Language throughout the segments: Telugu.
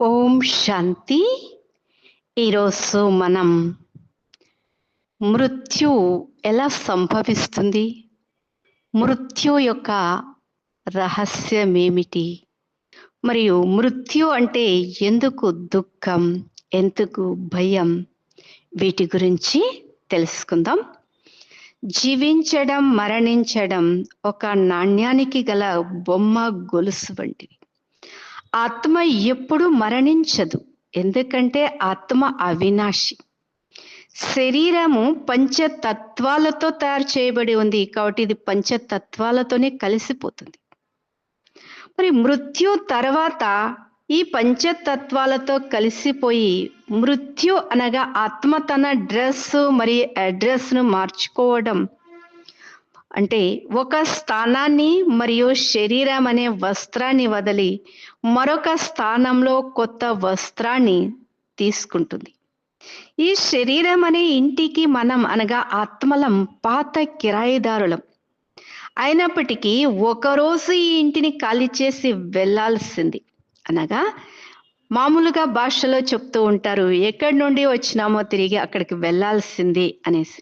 ఓం శాంతి. ఈరోజు మనం మృత్యు ఎలా సంభవిస్తుంది? మృత్యు యొక్క రహస్యం ఏమిటి మరియు మృత్యు అంటే ఎందుకు దుఃఖం ఎందుకు భయం? వీటి గురించి తెలుసుకుందాం. జీవించడం మరణించడం ఒక నాణ్యానికి గల బొమ్మ గొలుసు వంటివి ఆత్మ ఎప్పుడు మరణించదు. ఎందుకంటే ఆత్మ అవినాశి. శరీరము పంచతత్వాలతో తయారు చేయబడి ఉంది. కాబట్టి ఇది పంచతత్వాలతోనే కలిసిపోతుంది. మరి మృత్యు తర్వాత ఈ పంచతత్వాలతో కలిసిపోయి మృత్యు అనగా ఆత్మ తన డ్రెస్ మరియు అడ్రస్ను మార్చుకోవడం అంటే ఒక స్థానాన్ని మరియు శరీరం అనే వస్త్రాన్ని వదిలి మరొక స్థానంలో కొత్త వస్త్రాన్ని తీసుకుంటుంది. ఈ శరీరం అనే ఇంటికి మనం అనగా ఆత్మలం పాత కిరాయిదారులం. అయినప్పటికీ ఒకరోజు ఈ ఇంటిని ఖాళీ చేసి వెళ్ళాల్సింది అనగా మామూలుగా భాషలో చెప్తూ ఉంటారు ఎక్కడి నుండి వచ్చినామో తిరిగి అక్కడికి వెళ్ళాల్సింది అనేసి.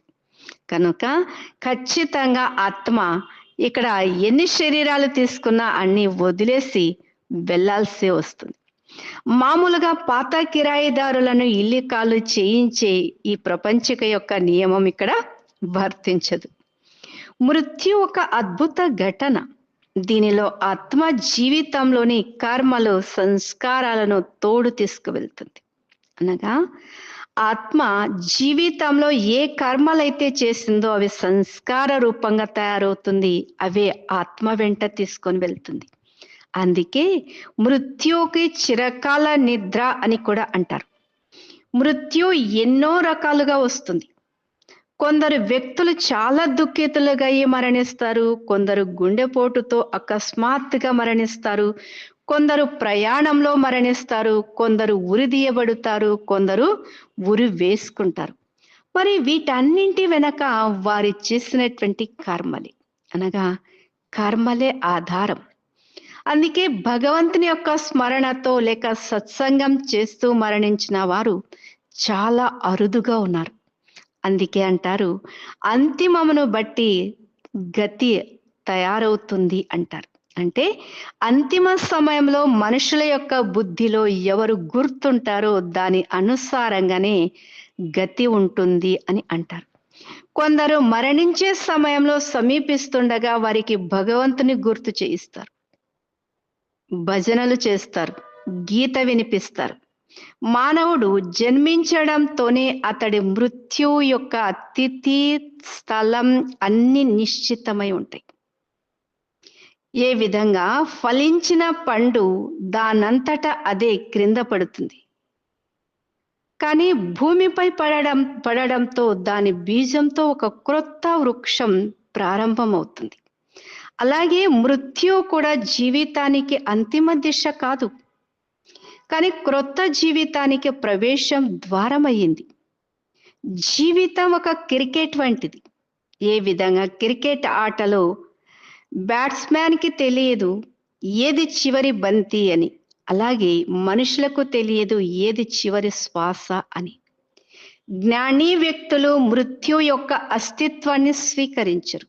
కనుక ఖచ్చితంగా ఆత్మ ఇక్కడ ఎన్ని శరీరాలు తీసుకున్నా అన్ని వదిలేసి వెళ్ళాల్సి వస్తుంది. మామూలుగా పాత కిరాయిదారులను ఇల్లికాలు చేయించే ఈ ప్రపంచక యొక్క నియమం ఇక్కడ వర్తించదు. మృత్యు ఒక అద్భుత ఘటన. దీనిలో ఆత్మ జీవితంలోని కర్మలు సంస్కారాలను తోడు తీసుకువెళ్తుంది. అనగా ఆత్మ జీవితంలో ఏ కర్మలైతే చేసిందో అవి సంస్కార రూపంగా తయారవుతుంది అవే ఆత్మ వెంట తీసుకొని వెళ్తుంది. అందుకే మృత్యుకి చిరకాల నిద్ర అని కూడా అంటారు. మృత్యు ఎన్నో రకాలుగా వస్తుంది. కొందరు వ్యక్తులు చాలా దుఃఖితులుగా అయ్యి మరణిస్తారు కొందరు గుండెపోటుతో అకస్మాత్తుగా మరణిస్తారు కొందరు ప్రయాణంలో మరణిస్తారు కొందరు ఉరిదీయబడుతారు కొందరు ఉరి వేసుకుంటారు. మరి వీటన్నింటి వెనక వారి చేసినటువంటి కర్మలే. అనగా కర్మలే ఆధారం. అందుకే భగవంతుని యొక్క స్మరణతో లేక సత్సంగం చేస్తూ మరణించిన వారు చాలా అరుదుగా ఉన్నారు. అందుకే అంటారు అంతిమమును బట్టి గతి తయారవుతుంది అంటారు. అంటే అంతిమ సమయంలో మనుషుల యొక్క బుద్ధిలో ఎవరు గుర్తుంటారో దాని అనుసారంగానే గతి ఉంటుంది అని అంటారు. కొందరు మరణించే సమయంలో సమీపిస్తుండగా వారికి భగవంతుని గుర్తు చేయిస్తారు. భజనలు చేస్తారు. గీత వినిపిస్తారు. మానవుడు జన్మించడంతోనే అతడి మృత్యు యొక్క తిథి స్థలం అన్ని నిశ్చితమై ఉంటాయి. ఏ విధంగా ఫలించిన పండు దానంతట అదే క్రింద పడుతుంది. కానీ భూమిపై పడడం పడడంతో దాని బీజంతో ఒక క్రొత్త వృక్షం ప్రారంభమవుతుంది. అలాగే మృత్యు కూడా జీవితానికి అంతిమ దిశ కాదు. కానీ క్రొత్త జీవితానికి ప్రవేశం ద్వారమయ్యింది. జీవితం ఒక క్రికెట్ వంటిది. ఏ విధంగా క్రికెట్ ఆటలో బ్యాట్స్మ్యాన్కి తెలియదు ఏది చివరి బంతి అని. అలాగే మనుషులకు తెలియదు ఏది చివరి శ్వాస అని. జ్ఞాని వ్యక్తులు మృత్యు యొక్క అస్తిత్వాన్ని స్వీకరించరు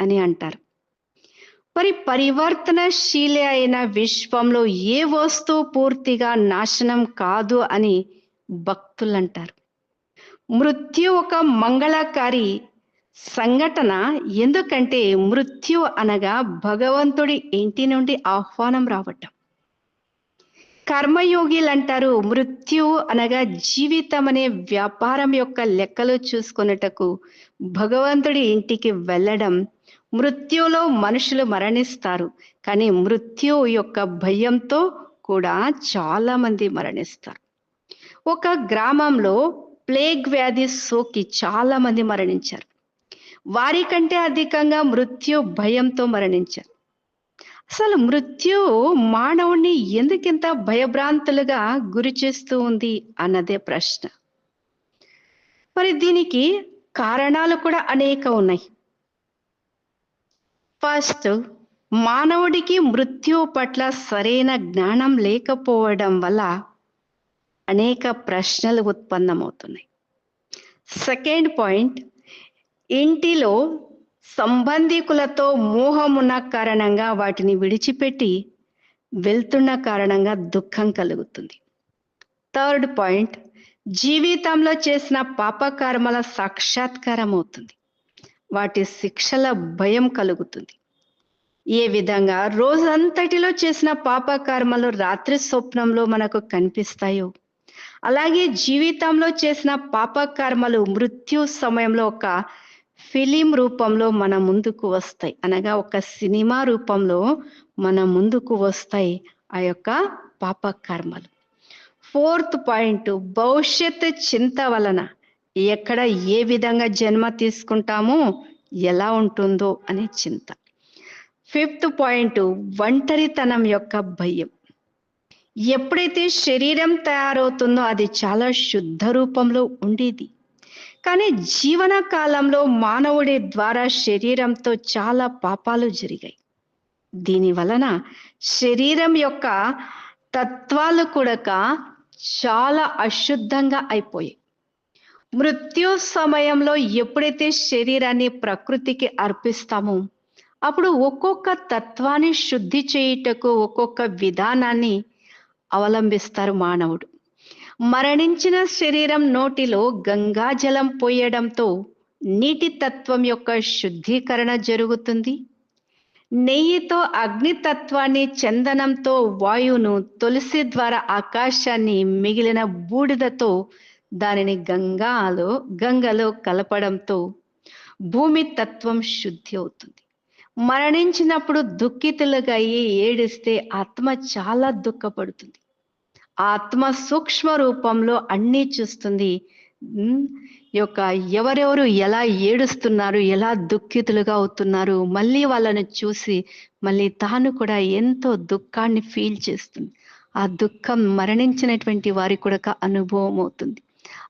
అని అంటారు. మరి పరివర్తనశీలి అయిన విశ్వంలో ఏ వస్తువు పూర్తిగా నాశనం కాదు అని భక్తులు అంటారు మృత్యు ఒక మంగళకారి సంఘటన ఎందుకంటే మృత్యు అనగా భగవంతుడి ఇంటి నుండి ఆహ్వానం రావటం. కర్మయోగిలు అంటారు మృత్యు అనగా జీవితం అనే వ్యాపారం యొక్క లెక్కలు చూసుకున్నటకు భగవంతుడి ఇంటికి వెళ్ళడం. మృత్యులో మనుషులు మరణిస్తారు. కానీ మృత్యు యొక్క భయంతో కూడా చాలా మంది మరణిస్తారు. ఒక గ్రామంలో ప్లేగ్ వ్యాధి సోకి చాలా మంది మరణించారు. వారికంటే అధికంగా మృత్యు భయంతో మరణించారు. అసలు మృత్యు మానవుణ్ణి ఎందుకింత భయభ్రాంతులుగా గురి చేస్తూ ఉంది అన్నదే ప్రశ్న. మరి దీనికి కారణాలు కూడా అనేక ఉన్నాయి. ఫస్ట్ మానవుడికి మృత్యు పట్ల సరైన జ్ఞానం లేకపోవడం వల్ల అనేక ప్రశ్నలు ఉత్పన్నమవుతున్నాయి. సెకండ్ పాయింట్ ఇంటిలో సంబంధికులతో మోహమున్న కారణంగా వాటిని విడిచిపెట్టి వెళ్తున్న కారణంగా దుఃఖం కలుగుతుంది. థర్డ్ పాయింట్ జీవితంలో చేసిన పాపకర్మల సాక్షాత్కారం అవుతుంది వాటి శిక్షల భయం కలుగుతుంది. ఏ విధంగా రోజంతటిలో చేసిన పాపకర్మలు రాత్రి స్వప్నంలో మనకు కనిపిస్తాయో అలాగే జీవితంలో చేసిన పాపకర్మలు మృత్యు సమయంలో ఒక ఫిలిం రూపంలో మన ముందుకు వస్తాయి. అనగా ఒక సినిమా రూపంలో మన ముందుకు వస్తాయి ఆ యొక్క పాప కర్మలు ఫోర్త్ పాయింట్ భవిష్యత్ చింత వలన ఎక్కడ ఏ విధంగా జన్మ తీసుకుంటామో ఎలా ఉంటుందో అనే చింత. ఫిఫ్త్ పాయింట్ ఒంటరితనం యొక్క భయం. ఎప్పుడైతే శరీరం తయారవుతుందో అది చాలా శుద్ధ రూపంలో ఉండేది. కానీ జీవన కాలంలో మానవుడి ద్వారా శరీరంతో చాలా పాపాలు జరిగాయి. దీని వలన శరీరం యొక్క తత్వాలు కూడా చాలా అశుద్ధంగా అయిపోయాయి. మృత్యు సమయంలో ఎప్పుడైతే శరీరాన్ని ప్రకృతికి అర్పిస్తామో అప్పుడు ఒక్కొక్క తత్వాన్ని శుద్ధి చేయుటకు ఒక్కొక్క విధానాన్ని అవలంబిస్తారు మానవుడు. మరణించిన శరీరం నోటిలో గంగాజలం పోయడంతో నీటి తత్వం యొక్క శుద్ధీకరణ జరుగుతుంది. నెయ్యితో అగ్నితత్వాన్ని చందనంతో వాయువును తులసి ద్వారా ఆకాశాన్ని మిగిలిన బూడిదతో దానిని గంగాలో గంగలో కలపడంతో భూమి తత్వం శుద్ధి అవుతుంది. మరణించినప్పుడు దుఃఖితులుగా అయ్యి ఏడిస్తే ఆత్మ చాలా దుఃఖపడుతుంది. ఆత్మ సూక్ష్మ రూపంలో అన్నీ చూస్తుంది యొక్క ఎవరెవరు ఎలా ఏడుస్తున్నారు ఎలా దుఃఖితులుగా అవుతున్నారు మళ్ళీ వాళ్ళని చూసి మళ్ళీ తాను కూడా ఎంతో దుఃఖాన్ని ఫీల్ చేస్తుంది. ఆ దుఃఖం మరణించినటువంటి వారికి కూడా అనుభవం అవుతుంది.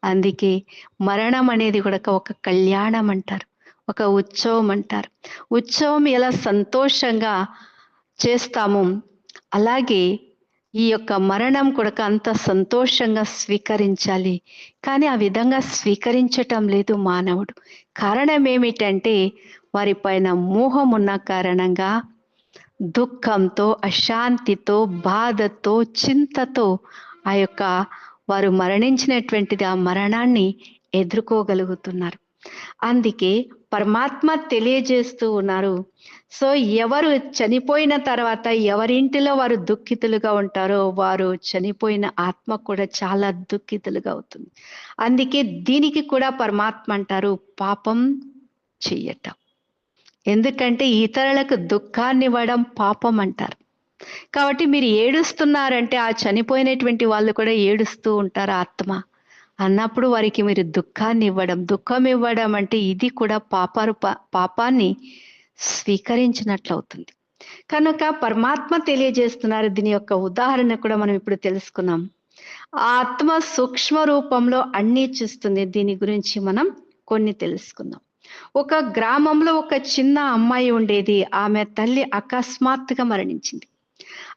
అందుకే మరణం అనేది కూడా ఒక కళ్యాణం అంటారు ఒక ఉత్సవం అంటారు. ఉత్సవం ఎలా సంతోషంగా చేస్తామో అలాగే ఈ యొక్క మరణం కూడా అంత సంతోషంగా స్వీకరించాలి. కానీ ఆ విధంగా స్వీకరించటం లేదు మానవుడు. కారణం ఏమిటంటే వారిపైన మోహం ఉన్న కారణంగా దుఃఖంతో అశాంతితో బాధతో చింతతో ఆ యొక్క వారు మరణించినటువంటిది ఆ మరణాన్ని ఎదుర్కోగలుగుతున్నారు. అందుకే పరమాత్మ తెలియజేస్తూ ఉన్నారు. సో ఎవరు చనిపోయిన తర్వాత ఎవరింటిలో వారు దుఃఖితులుగా ఉంటారో వారు చనిపోయిన ఆత్మ కూడా చాలా దుఃఖితులుగా అవుతుంది. అందుకే దీనికి కూడా పరమాత్మ అంటారు పాపం చెయ్యటం. ఎందుకంటే ఇతరులకు దుఃఖాన్ని ఇవ్వడం పాపం అంటారు. కాబట్టి మీరు ఏడుస్తున్నారంటే ఆ చనిపోయినటువంటి వాళ్ళు కూడా ఏడుస్తూ ఉంటారు ఆత్మ. అన్నప్పుడు వారికి మీరు దుఃఖాన్ని ఇవ్వడం దుఃఖం ఇవ్వడం అంటే ఇది కూడా పాపారు పాపాన్ని స్వీకరించినట్లు అవుతుంది కనుక పరమాత్మ తెలియజేస్తున్నారు. దీని యొక్క ఉదాహరణ కూడా మనం ఇప్పుడు తెలుసుకున్నాం. ఆత్మ సూక్ష్మ రూపంలో అన్నీ చూస్తుంది. దీని గురించి మనం కొన్ని తెలుసుకుందాం. ఒక గ్రామంలో ఒక చిన్న అమ్మాయి ఉండేది. ఆమె తల్లి అకస్మాత్తుగా మరణించింది.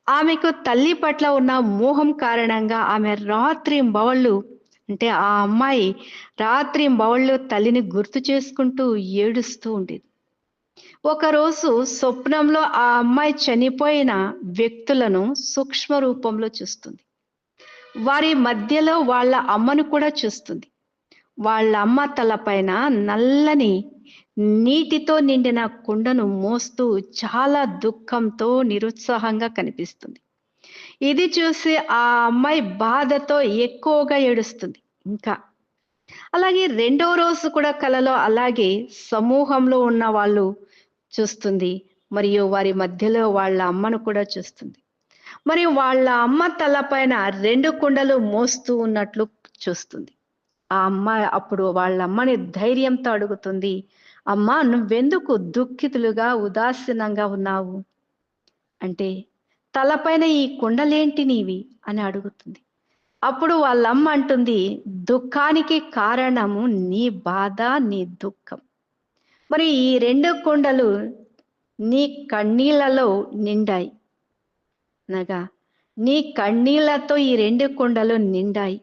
ఆమెకు తల్లి పట్ల ఉన్న మోహం కారణంగా ఆమె రాత్రి బవళ్ళు అంటే ఆ అమ్మాయి రాత్రి బవళ్ళు తల్లిని గుర్తు చేసుకుంటూ ఏడుస్తూ ఉండేది. ఒకరోజు స్వప్నంలో ఆ అమ్మాయి చనిపోయిన వ్యక్తులను సూక్ష్మ రూపంలో చూస్తుంది. వారి మధ్యలో వాళ్ళ అమ్మను కూడా చూస్తుంది. వాళ్ళ అమ్మ తలపైన నల్లని నీటితో నిండిన కుండను మోస్తూ చాలా దుఃఖంతో నిరుత్సాహంగా కనిపిస్తుంది. ఇది చూసి ఆ అమ్మాయి బాధతో ఎక్కువగా ఏడుస్తుంది. ఇంకా అలాగే రెండో రోజు కూడా కలలో అలాగే సమూహంలో ఉన్న వాళ్ళు చూస్తుంది. మరియు వారి మధ్యలో వాళ్ళ అమ్మను కూడా చూస్తుంది. మరియు వాళ్ళ అమ్మ తలపైన రెండు కుండలు మోస్తూ ఉన్నట్లు చూస్తుంది. ఆ అమ్మ అప్పుడు వాళ్ళ అమ్మని ధైర్యంతో అడుగుతుంది అమ్మ నువ్వెందుకు దుఃఖితులుగా ఉదాసీనంగా ఉన్నావు? అంటే తలపైన ఈ కుండలేంటి నీవి? అని అడుగుతుంది. అప్పుడు వాళ్ళమ్మ అంటుంది దుఃఖానికి కారణము నీ బాధ నీ దుఃఖం. మరి ఈ రెండు కుండలు నీ కన్నీళ్ళలో నిండాయి. అనగా నీ కన్నీళ్ళతో ఈ రెండు కుండలు నిండాయి.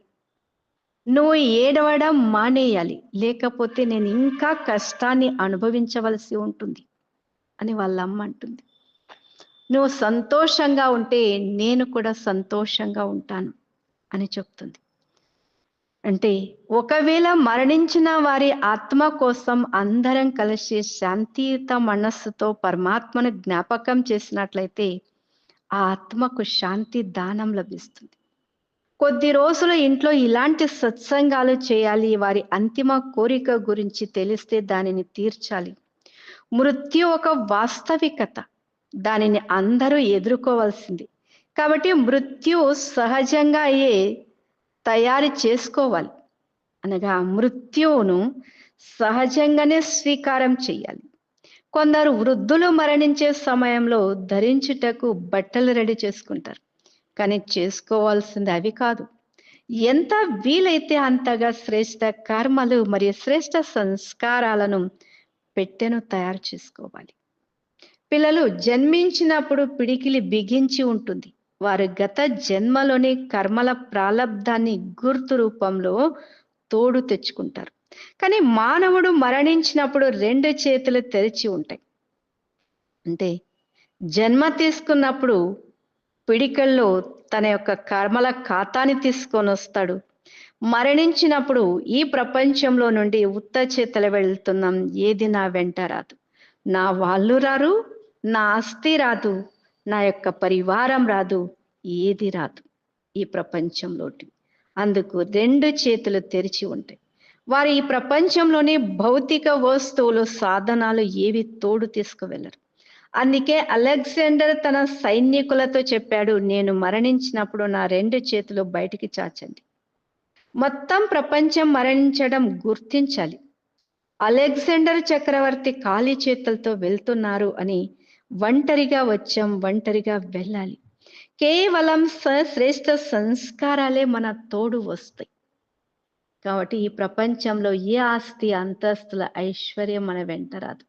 నువ్వు ఏడవడం మానేయాలి. లేకపోతే నేను ఇంకా కష్టాన్ని అనుభవించవలసి ఉంటుంది. అని వాళ్ళ అమ్మ అంటుంది. నువ్వు సంతోషంగా ఉంటే నేను కూడా సంతోషంగా ఉంటాను అని చెప్తుంది. అంటే ఒకవేళ మరణించిన వారి ఆత్మ కోసం అందరం కలిసి శాంతియుత మనస్సుతో పరమాత్మను జ్ఞాపకం చేసినట్లయితే ఆ ఆత్మకు శాంతి దానం లభిస్తుంది. కొద్ది రోజులు ఇంట్లో ఇలాంటి సత్సంగాలు చేయాలి వారి అంతిమ కోరిక గురించి తెలిస్తే దానిని తీర్చాలి. మృత్యు ఒక వాస్తవికత. దానిని అందరూ ఎదుర్కోవాల్సింది. కాబట్టి మృత్యు సహజంగా అయ్యే తయారు చేసుకోవాలి. అనగా మృత్యువును సహజంగానే స్వీకారం చేయాలి. కొందరు వృద్ధులు మరణించే సమయంలో ధరించుటకు బట్టలు రెడీ చేసుకుంటారు. కానీ చేసుకోవాల్సింది అవి కాదు. ఎంత వీలైతే అంతగా శ్రేష్ట కర్మలు మరియు శ్రేష్ట సంస్కారాలను పెట్టెను తయారు చేసుకోవాలి. పిల్లలు జన్మించినప్పుడు పిడికిలి బిగించి ఉంటుంది. వారు గత జన్మలోని కర్మల ప్రాలబ్ధాన్ని గుర్తు రూపంలో తోడు తెచ్చుకుంటారు. కానీ మానవుడు మరణించినప్పుడు రెండు చేతులు తెరిచి ఉంటాయి. అంటే జన్మ తీసుకున్నప్పుడు పిడికల్లో తన యొక్క కర్మల ఖాతాని తీసుకొని వస్తాడు. మరణించినప్పుడు ఈ ప్రపంచంలో నుండి ఉత్త చేతలు వెళ్తున్నాం. ఏది నా వెంట రాదు. నా వాళ్ళు రారు నా ఆస్తి రాదు నా యొక్క పరివారం రాదు ఏది రాదు ఈ ప్రపంచంలోటి. అందుకు రెండు చేతులు తెరిచి ఉంటాయి వారు ఈ ప్రపంచంలోని భౌతిక వస్తువులు సాధనాలు ఏవి తోడు తీసుకువెళ్ళరు? అందుకే అలెగ్జాండర్ తన సైనికులతో చెప్పాడు నేను మరణించినప్పుడు నా రెండు చేతులు బయటికి చాచండి. మొత్తం ప్రపంచం మరణించడం గుర్తించాలి. అలెగ్జాండర్ చక్రవర్తి ఖాళీ చేతులతో వెళ్తున్నారు అని ఒంటరిగా వచ్చాం ఒంటరిగా వెళ్ళాలి. కేవలం శ్రేష్ట సంస్కారాలే మన తోడు వస్తాయి. కాబట్టి ఈ ప్రపంచంలో ఏ ఆస్తి అంతస్తుల ఐశ్వర్యం మన వెంట రాదు.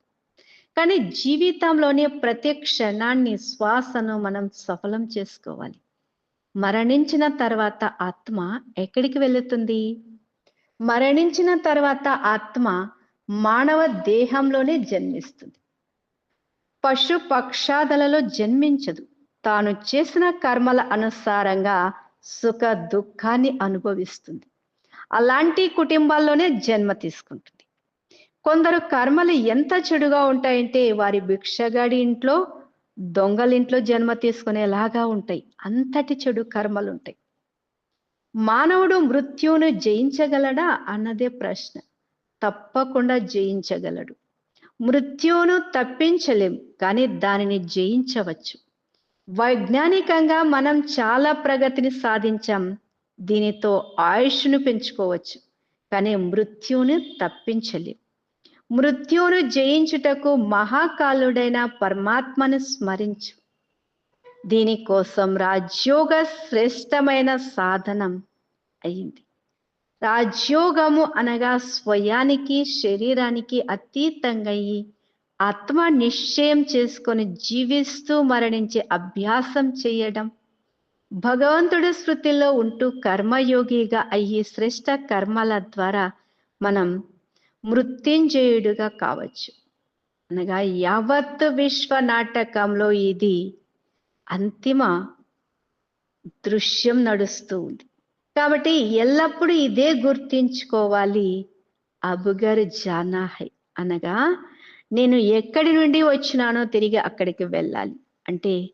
కానీ జీవితంలోనే ప్రతి క్షణాన్ని శ్వాసను మనం సఫలం చేసుకోవాలి. మరణించిన తర్వాత ఆత్మ ఎక్కడికి వెళుతుంది? మరణించిన తర్వాత ఆత్మ మానవ దేహంలోనే జన్మిస్తుంది. పశు పక్షాదలలో జన్మించదు. తాను చేసిన కర్మల అనుసారంగా సుఖ దుఃఖాన్ని అనుభవిస్తుంది. అలాంటి కుటుంబాల్లోనే జన్మ తీసుకుంటుంది. కొందరు కర్మలు ఎంత చెడుగా ఉంటాయంటే వారి భిక్షగాడి ఇంట్లో దొంగలింట్లో జన్మ తీసుకునేలాగా ఉంటాయి. అంతటి చెడు కర్మలు ఉంటాయి మానవుడు మృత్యువును జయించగలడా? అన్నదే ప్రశ్న. తప్పకుండా జయించగలడు. మృత్యువును తప్పించలేం కానీ దానిని జయించవచ్చు. వైజ్ఞానికంగా మనం చాలా ప్రగతిని సాధించాం. దీనితో ఆయుష్ను పెంచుకోవచ్చు కానీ మృత్యువును తప్పించలేం. మృత్యువును జయించుటకు మహాకాలుడైన పరమాత్మను స్మరించు. దీనికోసం రాజ్యోగ శ్రేష్టమైన సాధనం అయింది. రాజ్యోగము అనగా స్వయానికి శరీరానికి అతీతంగా అయ్యి ఆత్మ నిశ్చయం చేసుకొని జీవిస్తూ మరణించే అభ్యాసం చేయడం. భగవంతుడి స్మృతిలో ఉంటూ కర్మయోగిగా అయ్యి శ్రేష్ట కర్మల ద్వారా మనం మృత్యుంజయుడుగా కావచ్చు. అనగా యావత్ విశ్వ నాటకంలో ఇది అంతిమ దృశ్యం నడుస్తూ ఉంది. కాబట్టి ఎల్లప్పుడూ ఇదే గుర్తించుకోవాలి. అబుగర్ జానా హై అనగా నేను ఎక్కడి నుండి వచ్చినానో తిరిగి అక్కడికి వెళ్ళాలి. అంటే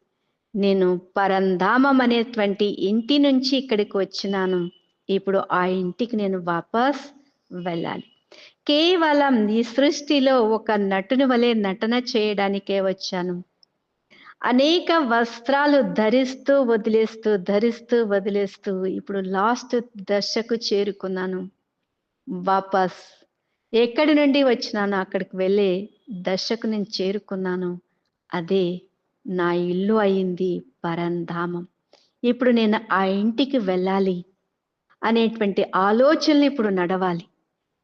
నేను పరంధామం అనేటువంటి ఇంటి నుంచి ఇక్కడికి వచ్చినాను. ఇప్పుడు ఆ ఇంటికి నేను వాపస్ వెళ్ళాలి. కేవలం ఈ సృష్టిలో ఒక నటుని వలె నటన చేయడానికే వచ్చాను. అనేక వస్త్రాలు ధరిస్తూ వదిలేస్తూ ధరిస్తూ వదిలేస్తూ ఇప్పుడు లాస్ట్ దశకు చేరుకున్నాను. వాపస్. ఎక్కడి నుండి వచ్చినాను అక్కడికి వెళ్ళే దశకు నేను చేరుకున్నాను. అదే నా ఇల్లు అయింది పరంధామం. ఇప్పుడు నేను ఆ ఇంటికి వెళ్ళాలి అనేటువంటి ఆలోచనలు ఇప్పుడు నడవాలి.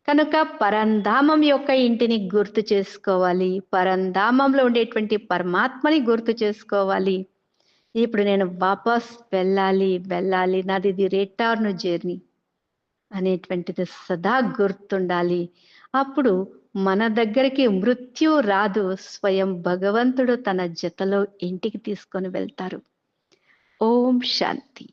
కనుక పరంధామం యొక్క ఇంటిని గుర్తు చేసుకోవాలి. పరంధామంలో ఉండేటువంటి పరమాత్మని గుర్తు చేసుకోవాలి. ఇప్పుడు నేను వాపస్ వెళ్ళాలి వెళ్ళాలి. నాది ఇది రిటర్న్ జర్నీ అనేటువంటిది సదా గుర్తుండాలి. అప్పుడు మన దగ్గరికి మృత్యు రాదు. స్వయం భగవంతుడు తన జతలో ఇంటికి తీసుకొని వెళ్తారు. ఓం శాంతి.